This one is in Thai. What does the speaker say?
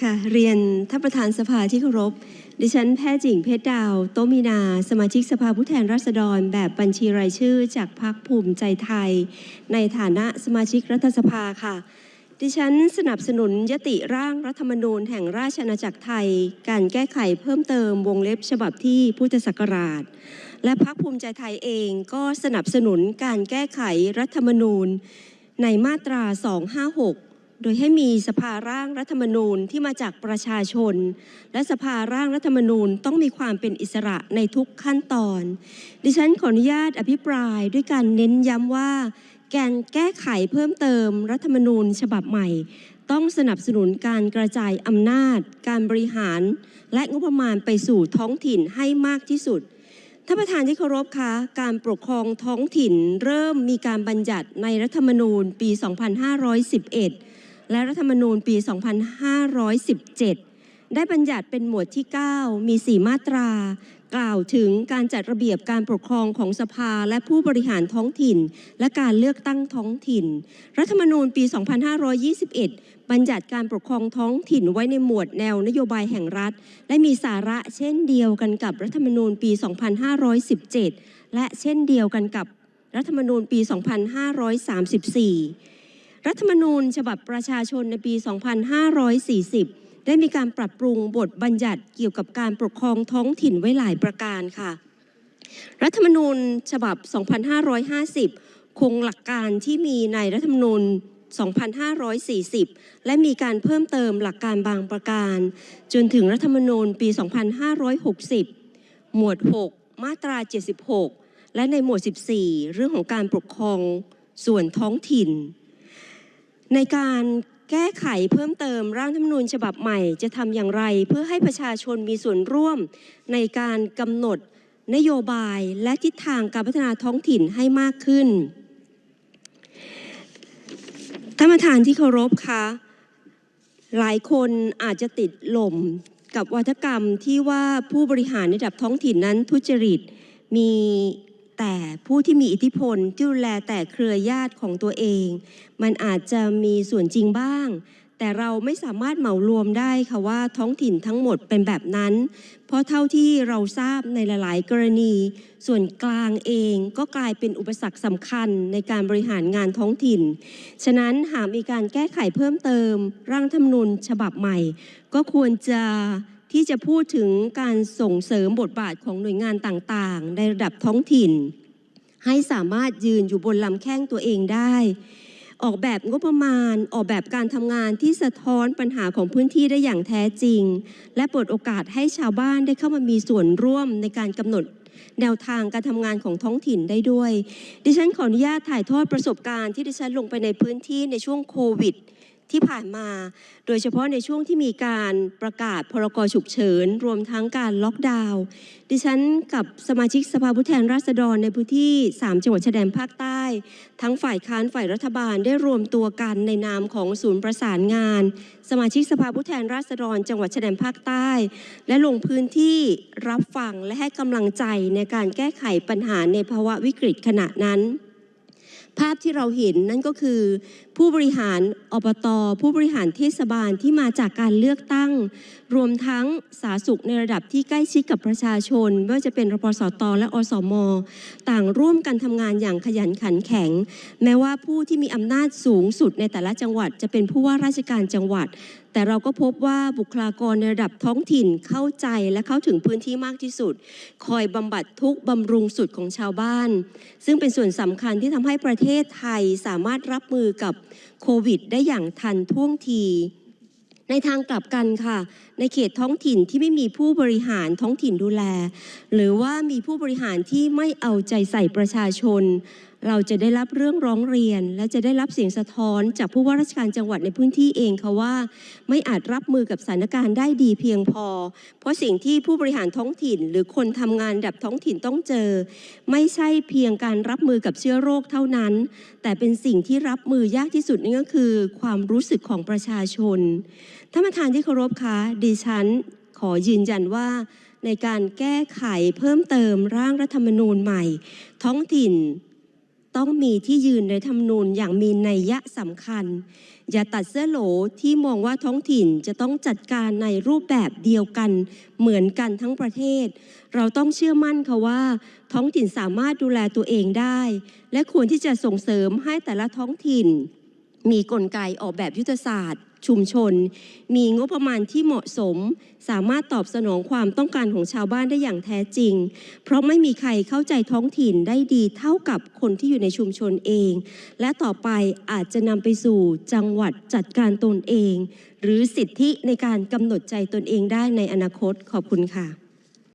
ค่ะ เรียนท่านประธานสภาที่เคารพ ดิฉันแพทย์หญิงเพชรดาว โตมีนา สมาชิกสภาผู้แทนราษฎร แบบบัญชีรายชื่อ จากพรรคภูมิใจไทย ในฐานะสมาชิกรัฐสภาค่ะ ดิฉันสนับสนุนยติร่างรัฐธรรมนูญแห่งราชอาณาจักรไทย การแก้ไขเพิ่มเติมวงเล็บฉบับที่พุทธศักราช และพรรคภูมิใจไทยเองก็สนับสนุนการแก้ไขรัฐธรรมนูญ ในมาตรา 256 โดยให้มีสภาร่างรัฐธรรมนูญที่มาจากประชาชน และสภาร่างรัฐธรรมนูญต้องมีความเป็นอิสระในทุกขั้นตอน ดิฉันขออนุญาตอภิปรายด้วยการเน้นย้ำว่า แการแก้ไขเพิ่มเติมรัฐธรรมนูญฉบับใหม่ ต้องสนับสนุนการกระจายอำนาจ การบริหาร และงบประมาณไปสู่ท้องถิ่นให้มากที่สุดท่านประธานที่เคารพคะ การปกครองท้องถิ่นเริ่มมีการบัญญัติในรัฐธรรมนูญปี 2511 และรัฐธรรมนูญปี 2517 ได้บัญญัติเป็นหมวดที่ 9 มี 4 มาตรา กล่าวถึงการจัดระเบียบการปกครองของสภาและผู้บริหารท้องถิ่น และการเลือกตั้งท้องถิ่น รัฐธรรมนูญปี 2521 บัญญัติการปกครองท้องถิ่นไว้ในหมวดแนวนโยบายแห่งรัฐ และมีสาระเช่นเดียวกันกับรัฐธรรมนูญปี 2517 และเช่นเดียวกันกับรัฐธรรมนูญปี 2534 รัฐธรรมนูญฉบับประชาชนในปี 2540 ได้มีการปรับปรุงบทบัญญัติเกี่ยวกับการปกครองท้องถิ่นไว้หลายประการค่ะ รัฐธรรมนูญฉบับ 2550 คงหลักการที่มีในรัฐธรรมนูญ 2540 และมีการเพิ่มเติมหลักการบางประการ จนถึงรัฐธรรมนูญปี 2560 หมวด 6 มาตรา 76 และในหมวด 14 เรื่องของการปกครองส่วนท้องถิ่น ในการแก้ไขเพิ่มเติมร่างธรรมนูญฉบับใหม่ จะทำอย่างไร เพื่อให้ประชาชนมีส่วนร่วม ในการกำหนดนโยบายและทิศทางการพัฒนาท้องถิ่นให้มากขึ้นท่านประธานที่เคารพคะหลายคนอาจจะติดหล่มกับวัฒกรรมที่ว่าผู้บริหารในระดับท้องถิ่นนั้นทุจริตมี แต่ผู้ที่มีอิทธิพลที่ดูแลแต่เครือญาติของตัวเอง มันอาจจะมีส่วนจริงบ้าง แต่เราไม่สามารถเหมารวมได้ค่ะว่าท้องถิ่นทั้งหมดเป็นแบบนั้น เพราะเท่าที่เราทราบในหลาย ๆ กรณี ส่วนกลางเองก็กลายเป็นอุปสรรคสำคัญในการบริหารงานท้องถิ่น ฉะนั้นหากมีการแก้ไขเพิ่มเติม ร่างธรรมนูญฉบับใหม่ ก็ควรจะ ที่จะพูดถึงการส่งเสริมบทบาทของหน่วยงานต่างๆ ในระดับท้องถิ่น ให้สามารถยืนอยู่บนลำแข้งตัวเองได้ ออกแบบงบประมาณ ออกแบบการทำงานที่สะท้อนปัญหาของพื้นที่ได้อย่างแท้จริง และเปิดโอกาสให้ชาวบ้านได้เข้ามามีส่วนร่วมในการกำหนดแนวทางการทำงานของท้องถิ่นได้ด้วย ดิฉันขออนุญาตถ่ายทอดประสบการณ์ที่ดิฉันลงไปในพื้นที่ในช่วงโควิด ที่ผ่านมา โดยเฉพาะในช่วงที่มีการประกาศพรกฉุกเฉิน รวมทั้งการล็อกดาวน์ดิฉันกับสมาชิกสภาผู้แทนราษฎรในพื้นที่ 3 จังหวัดชายแดนภาคใต้ ทั้งฝ่ายค้านฝ่ายรัฐบาลได้รวมตัวกันในนามของศูนย์ประสานงาน สมาชิกสภาผู้แทนราษฎร จังหวัดชายแดนภาคใต้ และลงพื้นที่รับฟังและให้กำลังใจในการแก้ไขปัญหาในภาวะวิกฤตขณะนั้น ภาพที่เราเห็นนั่นก็คือ ผู้บริหารอบตผู้บริหารเทศบาลที่มาจากการเลือกตั้ง รวมทั้งสาธารณสุขในระดับที่ใกล้ชิดกับประชาชน ไม่ว่าจะเป็นรปสตและอสม ต่างร่วมกันทำงานอย่างขยันขันแข็ง แม้ว่าผู้ที่มีอำนาจสูงสุดในแต่ละจังหวัดจะเป็นผู้ว่าราชการจังหวัด แต่เราก็พบว่าบุคลากรในระดับท้องถิ่นเข้าใจและเข้าถึงพื้นที่มากที่สุด คอยบำบัดทุกบำรุงสุดของชาวบ้าน ซึ่งเป็นส่วนสำคัญที่ทำให้ประเทศไทยสามารถรับมือกับโควิด ได้อย่างทันท่วงทีในทางกลับกันค่ะ ในเขตท้องถิ่นที่ไม่มีผู้บริหารท้องถิ่นดูแล หรือว่ามีผู้บริหารที่ไม่เอาใจใส่ประชาชนเราจะได้รับเรื่องร้องเรียน และจะได้รับเสียงสะท้อน จากผู้ว่าราชการจังหวัดในพื้นที่เองค่ะว่า ไม่อาจรับมือกับสถานการณ์ได้ดีเพียงพอ เพราะสิ่งที่ผู้บริหารท้องถิ่น หรือคนทำงานดับท้องถิ่นต้องเจอ ไม่ใช่เพียงการรับมือกับเชื้อโรคเท่านั้น แต่เป็นสิ่งที่รับมือยากที่สุดนั่นก็คือ ความรู้สึกของประชาชนท่านประธานที่เคารพคะดิฉันขอยืนยันว่าในการแก้ไขเพิ่มเติมร่างรัฐธรรมนูญใหม่ ท้องถิ่น ต้องมีที่ยืนในธรรมนูญอย่างมีนัยยะสำคัญ อย่าตัดเสื้อโหลที่มองว่าท้องถิ่นจะต้องจัดการในรูปแบบเดียวกัน เหมือนกันทั้งประเทศ เราต้องเชื่อมั่นค่ะว่า ท้องถิ่นสามารถดูแลตัวเองได้ และควรที่จะส่งเสริมให้แต่ละท้องถิ่น มีกลไกออกแบบยุทธศาสตร์ ชุมชน มีงบประมาณที่เหมาะสม สามารถตอบสนองความต้องการของชาวบ้านได้อย่างแท้จริง เพราะไม่มีใครเข้าใจท้องถิ่นได้ดีเท่ากับคนที่อยู่ในชุมชนเอง และต่อไปอาจจะนำไปสู่จังหวัดจัดการตนเอง หรือสิทธิในการกำหนดใจตนเองได้ในอนาคตขอบคุณค่ะ